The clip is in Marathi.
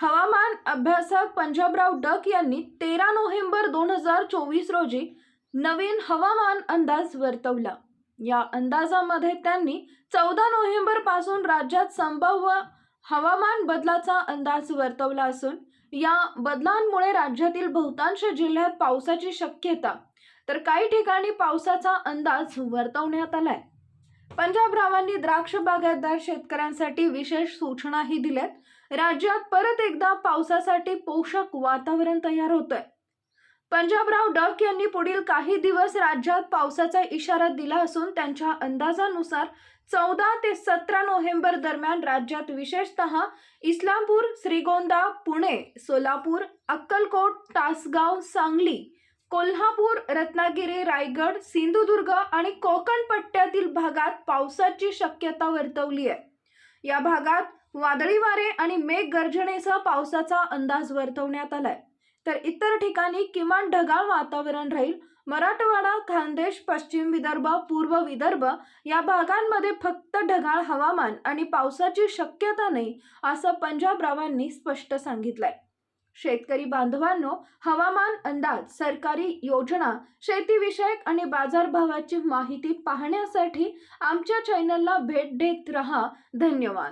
हवामान अभ्यासक पंजाबराव डक यांनी तेरा नोव्हेंबर दोन हजार चोवीस रोजी नवीन हवामान अंदाज वर्तवला. या अंदाजामध्ये त्यांनी चौदा नोव्हेंबरपासून राज्यात संभाव्य हवामान बदलाचा अंदाज वर्तवला असून या बदलांमुळे राज्यातील बहुतांश जिल्ह्यात पावसाची शक्यता. तर काही ठिकाणी पावसाचा अंदाज वर्तवण्यात आलाय. पंजाबरावांनी द्राक्ष बागायतदार शेतकऱ्यांसाठी विशेष सूचनाही दिल्यात. राज्यात परत एकदा पावसासाठी पोषक वातावरण तयार होतंय. पंजाबराव डक यांनी पुढील काही दिवस राज्यात पावसाचा इशारा दिला असून त्यांच्या अंदाजानुसार चौदा ते सतरा नोव्हेंबर दरम्यान राज्यात विशेषतः इस्लामपूर श्रीगोंदा पुणे सोलापूर अक्कलकोट तासगाव सांगली कोल्हापूर रत्नागिरी रायगड सिंधुदुर्ग आणि कोकण पट्ट्यातील भागात पावसाची शक्यता वर्तवली आहे. या भागात वादळी वारे आणि मेघ गर्जनेसह पावसाचा अंदाज वर्तवण्यात आलाय. तर इतर ठिकाणी किमान ढगाळ वातावरण राहील. मराठवाडा खानदेश पश्चिम विदर्भ पूर्व विदर्भ या भागांमध्ये फक्त ढगाळ हवामान आणि पावसाची शक्यता नाही असं पंजाबरावांनी स्पष्ट सांगितलंय. शेतकरी बांधवांनो हवामान अंदाज सरकारी योजना शेतीविषयक आणि बाजारभावाची माहिती पाहण्यासाठी आमच्या चॅनलला भेट देत रहा. धन्यवाद.